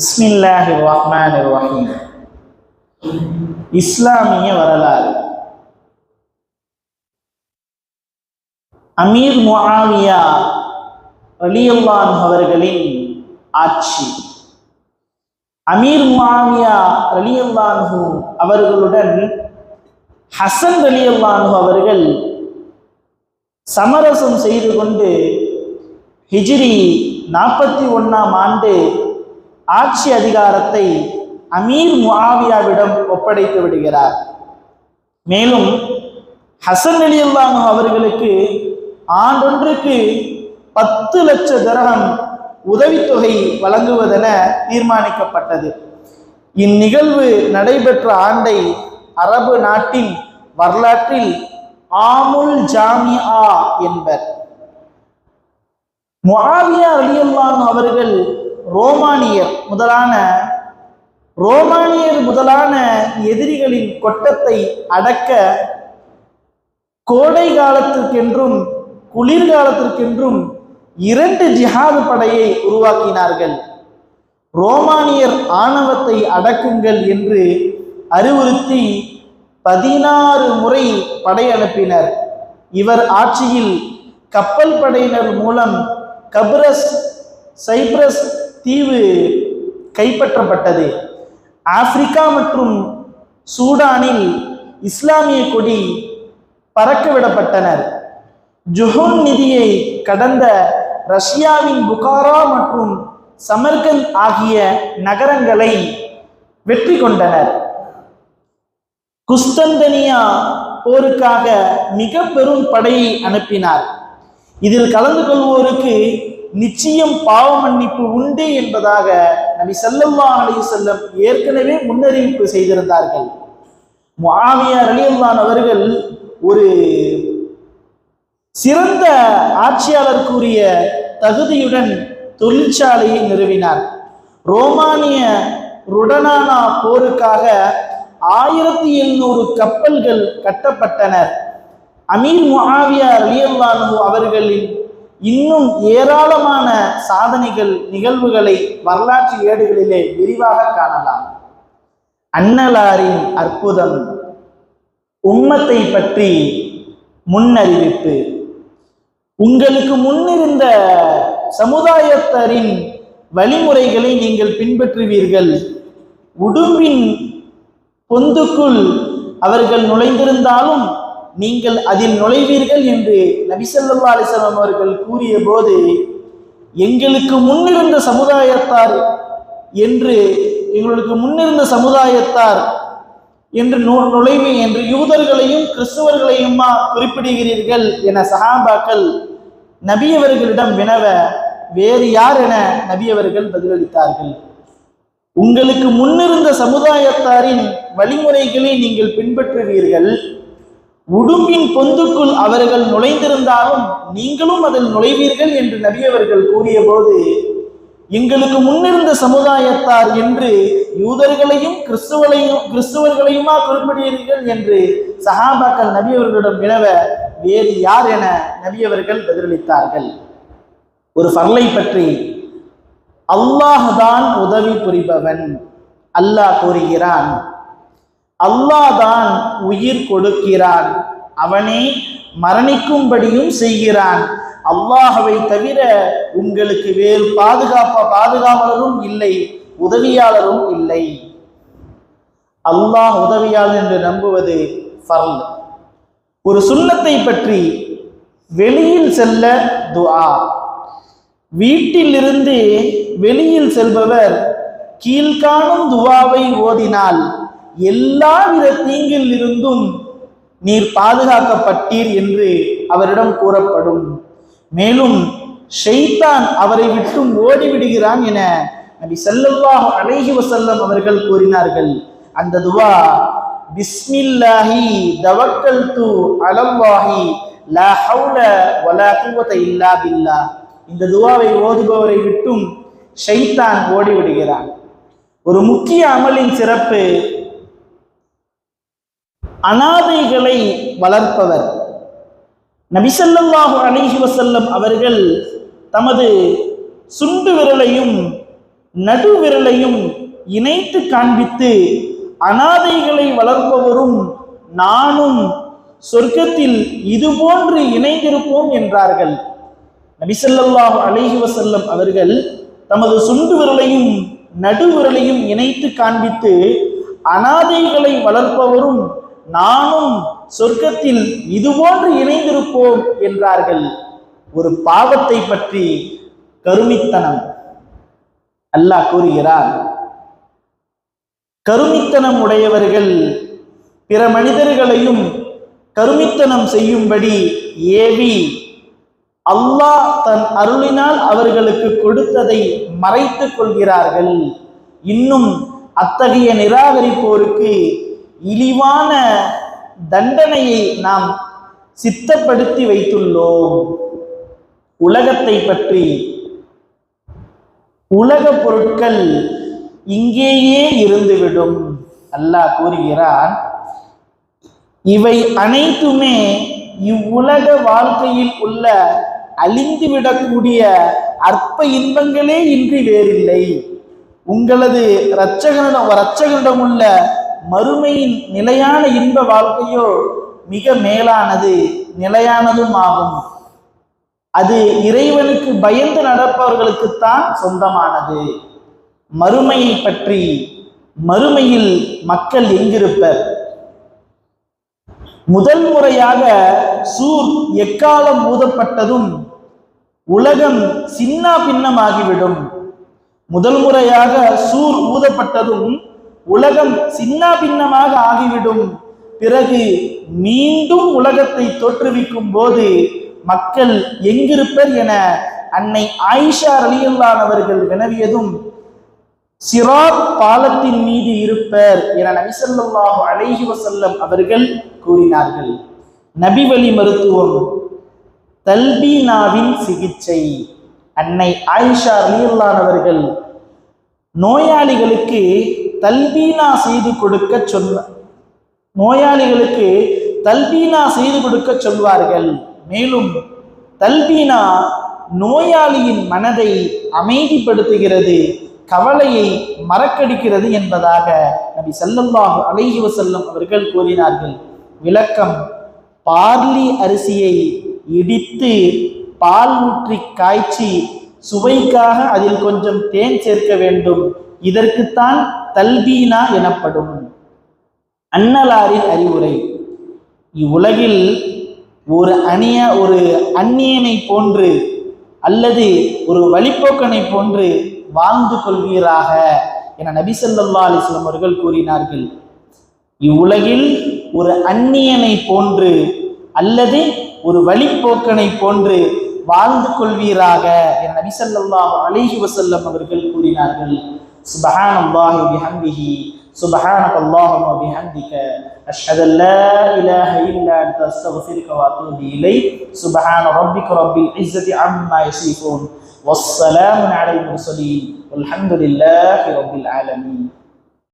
பிஸ்மில்லாஹி ரஹ்மான் ரஹீம் இஸ்லாமிய வரலாறு. அமீர் முஆவியா ரலியல்லான் அவர்களின் ஆட்சி. அமீர் முஆவியா ரலியல்லான்ஹு அவர்களுடன் ஹசன் ரலியல்லான்ஹு அவர்கள் சமரசம் செய்து கொண்டு ஹிஜ்ரி நாற்பத்தி ஒன்றாம் ஆண்டு ஆட்சி அதிகாரத்தை அமீர் முஆவியாவிடம் ஒப்படைத்து விடுகிறார். மேலும் ஹசன் அலி அல்லாஹ் அவர்களுக்கு ஆண்டொன்றுக்கு பத்து லட்ச தரகம் உதவித்தொகை வழங்குவதென தீர்மானிக்கப்பட்டது. இந்நிகழ்வு நடைபெற்ற ஆண்டை அரபு நாட்டின் வரலாற்றில் ஆமுல் ஜாமியா என்பர். முகாவியா ரலியல்லாஹு அவர்கள் ரோமானியர் முதலான ரோமானியர் முதலான எதிரிகளின் கொட்டத்தை அடக்க கோடை காலத்திற்கென்றும் குளிர்காலத்திற்கென்றும் இரண்டு ஜிஹாது படையை உருவாக்கினார்கள். ரோமானியர் ஆணவத்தை அடக்குங்கள் என்று அறிவுறுத்தி பதினாறு முறை படை அனுப்பினர். இவர் ஆட்சியில் கப்பல் படையினர் மூலம் கப்ரஸ் சைப்ரஸ் தீவு கைப்பற்றப்பட்டது. ஆப்பிரிக்கா மற்றும் சூடானில் இஸ்லாமிய கொடி பறக்கவிடப்பட்டனர். ஜுஹூன் நிதியை கடந்த ரஷ்யாவின் புகாரா மற்றும் சமர்கந்த் ஆகிய நகரங்களை வெற்றி கொண்டனர். குஸ்தந்தனியா போருக்காக மிக பெரும் படையை அனுப்பினார். இதில் கலந்து கொள்வோருக்கு நிச்சயம் பாவ மன்னிப்பு உண்டு என்பதாக நபி சல்லல்லா அலி செல்லம் ஏற்கனவே முன்னறிவிப்பு செய்திருந்தார்கள். முஆவியா அலியல்லான் அவர்கள் ஒரு சிறந்த ஆட்சியாளருக்குரிய தகுதியுடன் தொழிற்சாலையை நிறுவினார். ரோமானிய ருடனானா போருக்காக ஆயிரத்தி எழுநூறு கப்பல்கள் கட்டப்பட்டனர். அமீர் மாவியார் அலியல்லானு அவர்களின் இன்னும் ஏராளமான சாதனைகள் நிகழ்வுகளை வரலாற்று ஏடுகளிலே விரிவாக காணலாம். அன்னலாரின் அற்புதம் உம்மத்தை பற்றி முன்னறிவிப்பு. உங்களுக்கு முன்னிருந்த சமுதாயத்தரின் வழிமுறைகளை நீங்கள் பின்பற்றுவீர்கள். உடும்பின் பொந்துக்குள் அவர்கள் நுழைந்திருந்தாலும் நீங்கள் அதில் நுழைவீர்கள் என்று நபிசல்லா அலிசல்லாம் அவர்கள் கூறிய போது எங்களுக்கு முன்னிருந்த சமுதாயத்தார் என்று எங்களுக்கு முன்னிருந்த சமுதாயத்தார் என்று நு- நுழைவு என்று யூதர்களையும் கிறிஸ்துவர்களையுமா குறிப்பிடுகிறீர்கள் என சஹாபாக்கள் நபியவர்களிடம் வினவ வேறு யார் என நபியவர்கள் பதிலளித்தார்கள். உங்களுக்கு முன்னிருந்த சமுதாயத்தாரின் வழிமுறைகளை நீங்கள் பின்பற்றுவீர்கள். உடும்பின் பொந்துக்குள் அவர்கள் நுழைந்திருந்தாலும் நீங்களும் அதில் நுழைவீர்கள் என்று நபியவர்கள் கூறியபோது எங்களுக்கு முன்னிருந்த சமுதாயத்தார் என்று யூதர்களையும் கிறிஸ்துவலையும் கிறிஸ்துவர்களையுமா குறிப்பிடுகிறீர்கள் என்று சஹாபாக்கள் நபியவர்களிடம் வினவ வேறு யார் என நபியவர்கள் பதிலளித்தார்கள். ஒரு பர்லை பற்றி அல்லாஹ் தான் உதவி புரிபவன். அல்லாஹ் கூறுகிறான் அல்லாஹ் தான் உயிர் கொடுக்கிறான். அவனே மரணிக்கும்படியும் செய்கிறான். அல்லாஹவை தவிர உங்களுக்கு வேறு பாதுகாப்ப பாதுகாவலரும் இல்லை உதவியாளரும் இல்லை. அல்லாஹ் உதவியாளர் என்று நம்புவது ஃபர்ல். ஒரு சுண்ணத்தை பற்றி வெளியில் செல்ல துஆ. வீட்டிலிருந்து வெளியில் செல்பவர் கீழ்காணும் துவாவை ஓதினால் எல்லாவித தீங்கில் இருந்தும் நீர் பாதுகாக்கப்பட்டீர் என்று அவரிடம் கூறப்படும். மேலும் ஷைத்தான் அவரை விட்டும் ஓடிவிடுகிறான் என நபி ஸல்லல்லாஹு அலைஹி வசல்லம் அவர்கள் கூறினார்கள். அந்த துவா பிஸ்மில்லாஹி தவக்கல்து அலல்லாஹி லா ஹவுல வலா குவத இல்லா பில்லா இந்த துவாவை ஓதுபவரை விட்டும் ஷைத்தான் ஓடிவிடுகிறான். ஒரு முக்கிய அமலின் சிறப்பு அனாதைகளை வளர்ப்பவர். நபிசல்லாஹு அலிஹி வசல்லம் அவர்கள் தமது சுண்டு விரலையும் நடுவிரலையும் இணைத்து காண்பித்து அனாதைகளை வளர்ப்பவரும் நானும் சொர்க்கத்தில் இதுபோன்று இணைந்திருப்போம் என்றார்கள். நபிசல்லாஹு அலிஹி வசல்லம் அவர்கள் தமது சுண்டு விரலையும் நடுவிரலையும் இணைத்து காண்பித்து அனாதைகளை வளர்ப்பவரும் நானும் சொர்க்கத்தில் இதுபோன்று இணைந்திருப்போம் என்றார்கள். ஒரு பாவத்தை பற்றி கருமித்தனம். அல்லாஹ் கூறுகிறார் கருமித்தனம் உடையவர்கள் பிற மனிதர்களையும் கருமித்தனம் செய்யும்படி ஏவி அல்லாஹ் தன் அருளினால் அவர்களுக்கு கொடுத்ததை மறைத்துக் கொள்கிறார்கள். இன்னும் அத்தகைய நிராகரிப்போருக்கு இழிவான தண்டனையை நாம் சித்தப்படுத்தி வைத்துள்ளோம். உலகத்தை பற்றி உலக பொருட்கள் இங்கேயே இருந்துவிடும் அல்லாஹ் கூறுகிறான். இவை அனைத்துமே இவ்வுலக வாழ்க்கையில் உள்ள அழிந்துவிடக்கூடிய அற்ப இன்பங்களே இன்றி வேறில்லை. உங்களது இரட்சகனிடம் இரட்சகனிடம் உள்ள மறுமையின் நிலையான இன்ப வாழ்க்கையோ மிக மேலானது நிலையானதும் ஆகும் அது இறைவனுக்கு பயந்து நடப்பவர்களுக்குத்தான் சொந்தமானது. மறுமையை பற்றி மறுமையில் மக்கள் எங்கிருப்பர்? முதல் முறையாக சூர் எக்காலம் ஊதப்பட்டதும் உலகம் சின்ன பின்னமாகிவிடும் முதல் முறையாக சூர் ஊதப்பட்டதும் உலகம் சின்ன பின்னமாக ஆகிவிடும். பிறகு மீண்டும் உலகத்தை தோற்றுவிக்கும் போது மக்கள் எங்கிருப்பர் என அன்னை ஆயிஷா ரலியல்லான் அவர்கள் வினவியதும் சிராத் பாலத்தின் மீது இருப்பர் என நபிசல்லாஹு அலைஹி வசல்லம் அவர்கள் கூறினார்கள். நபிவழி மருத்துவம் தல்பீனாவின் சிகிச்சை. அன்னை ஆயிஷா ரலியல்லான் அவர்கள் நோயாளிகளுக்கு தல்பீனா செய்து கொடுக்க சொல்வார் நோயாளிகளுக்கு தல்பீனா செய்து கொடுக்க சொல்வார்கள். மேலும் தல்பீனா நோயாளியின் மனதை அமைதிப்படுத்துகிறது கவலையை மறக்கடிக்கிறது என்பதாக நபி சல்லல்லாஹு அலைஹி வசல்லம் அவர்கள் கூறினார்கள். விளக்கம் பார்லி அரிசியை இடித்து பால் ஊற்றி காய்ச்சி சுவைக்காக அதில் கொஞ்சம் தேன் சேர்க்க வேண்டும். இதற்குத்தான் தல்பீனா எனப்படும். அன்னலாரின் அறிவுரை. இவ்வுலகில் ஒரு அணிய ஒரு அந்நியனை போன்று அல்லது ஒரு வழிப்போக்கனை போன்று வாழ்ந்து கொள்வீராக என நபி ஸல்லல்லாஹு அவர்கள் கூறினார்கள். இவ்வுலகில் ஒரு அந்நியனை போன்று அல்லது ஒரு வழிப்போக்கனை போன்று வாழ்ந்து கொள்வீராக என நபி ஸல்லல்லாஹு அலைஹி வஸல்லம் அவர்கள் கூறினார்கள் சுபஹானல்லாஹி பிஹம்திஹி سبحانك اللهم وبحمدك أشهد أن لا إله إلا أنت أستغفرك وأتوب إليك سبحان ربك رب العزة عما يصفون والسلام على المرسلين والحمد لله رب العالمين